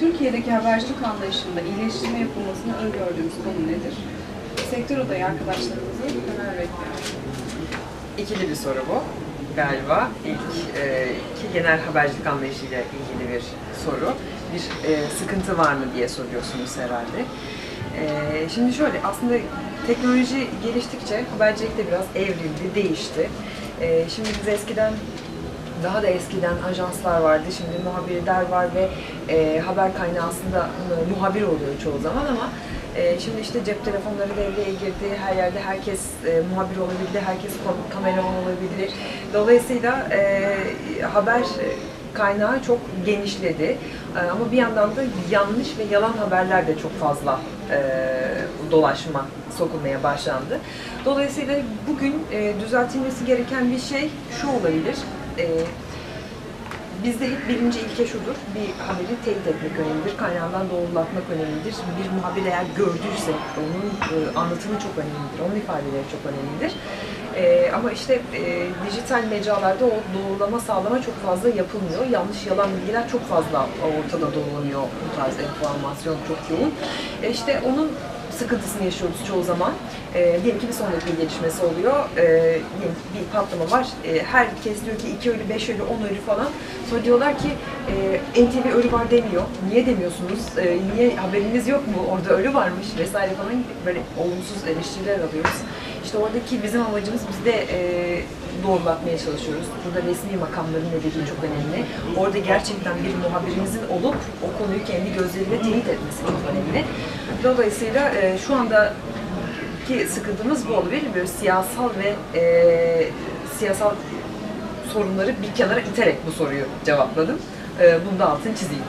Türkiye'deki habercilik anlayışında iyileştirme yapılmasını öngördüğümüz konu nedir? Sektör odayı arkadaşlarımızı neler bekliyor? İkili bir soru bu galiba. İlk e, ki genel habercilik anlayışıyla ilgili bir soru. Bir e, sıkıntı var mı diye soruyorsunuz herhalde. E, şimdi şöyle aslında teknoloji geliştikçe habercilik de biraz evrildi, değişti. E, şimdi biz eskiden daha da eskiden ajanslar vardı, şimdi muhabirler var ve e, haber kaynağı aslında e, muhabir oluyor çoğu zaman ama e, şimdi işte cep telefonları devreye girdi, her yerde herkes e, muhabir olabildi, herkes kameraman olabilir. Dolayısıyla e, haber kaynağı çok genişledi E, ama bir yandan da yanlış ve yalan haberler de çok fazla e, dolaşma sokulmaya başlandı. Dolayısıyla bugün e, düzeltilmesi gereken bir şey şu olabilir. E, Bizde hep birinci ilke şudur, bir haberi teyit etmek önemlidir, kaynağından doğrulatmak önemlidir. Bir muhabir eğer gördüyse onun e, anlatımı çok önemlidir, onun ifadeleri çok önemlidir. E, ama işte e, dijital mecralarda o doğrulama sağlama çok fazla yapılmıyor. Yanlış yalan bilgiler çok fazla ortada dolanıyor bu tarz enformasyon çok yoğun. E, işte onun sıkıntısını yaşıyoruz çoğu zaman. E, diyelim ki bir son dakika gelişmesi oluyor. E, bir patlama var. E, herkes diyor ki iki ölü, beş ölü, on ölü falan. Sonra diyorlar ki e, NTV ölü var demiyor. Niye demiyorsunuz? E, niye haberiniz yok mu? Orada ölü varmış vesaire falan böyle olumsuz eleştiriler alıyoruz. İşte oradaki bizim amacımız biz de e, doğrulatmaya çalışıyoruz. Burada resmi makamların ne dediği çok önemli. Orada gerçekten bir muhabirimizin olup o konuyu kendi gözleriyle teyit etmesi çok önemli. Dolayısıyla e, şu anda ki sıkıntımız bu olabilir. Böyle siyasal ve e, siyasal sorunları bir kenara iterek bu soruyu cevapladım. E, bunu da altını çizeyim.